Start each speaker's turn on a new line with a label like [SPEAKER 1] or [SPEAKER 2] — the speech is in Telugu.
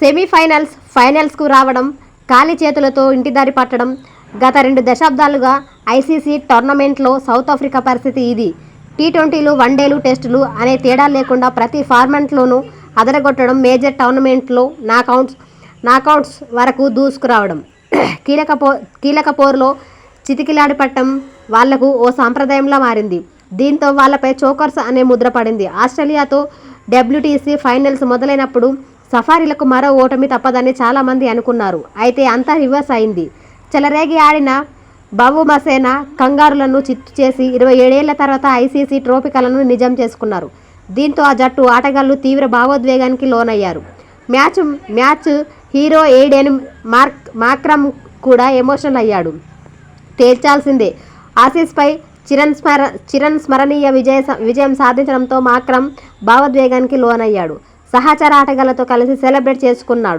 [SPEAKER 1] సెమీఫైనల్స్ ఫైనల్స్కు రావడం ఖాళీ చేతులతో ఇంటిదారి పట్టడం గత రెండు దశాబ్దాలుగా ఐసీసీ టోర్నమెంట్లో సౌత్ ఆఫ్రికా పరిస్థితి ఇది. టీ ట్వంటీలు వన్డేలు టెస్టులు అనే తేడా లేకుండా ప్రతి ఫార్మాట్లోనూ అదరగొట్టడం మేజర్ టోర్నమెంట్లో నాకౌట్స్ నాకౌట్స్ వరకు దూసుకురావడం. కీలక పో కీలక పోరులో చితికిలాడిపట్టం వాళ్ళకు ఓ సాంప్రదాయంలా మారింది. దీంతో వాళ్ళపై చోకర్స్ అనే ముద్ర పడింది. ఆస్ట్రేలియాతో డబ్ల్యూటీసీ ఫైనల్స్ మొదలైనప్పుడు సఫారీలకు మరో ఓటమి తప్పదని చాలామంది అనుకున్నారు. అయితే అంతా రివర్స్ అయింది. చెలరేగి ఆడిన బాబు మసేనా కంగారులను చిత్తు చేసి ఇరవై ఏడేళ్ళ తర్వాత ఐసీసీ ట్రోఫీ కలను నిజం చేసుకున్నారు. దీంతో ఆ జట్టు ఆటగాళ్ళు తీవ్ర భావోద్వేగానికి లోనయ్యారు. Match match hero Aiden Mark Markram కూడా ఎమోషనల్ అయ్యాడు. తేల్చాల్సిందే ఆసీస్పై చిరణ్ స్మర చిరణ్ స్మరణీయ విజయ విజయం సాధించడంతో మాక్రమ్ భావోద్వేగానికి లోనయ్యాడు. సహచర ఆటగాళ్ళతో కలిసి సెలబ్రేట్ చేసుకున్నాడు.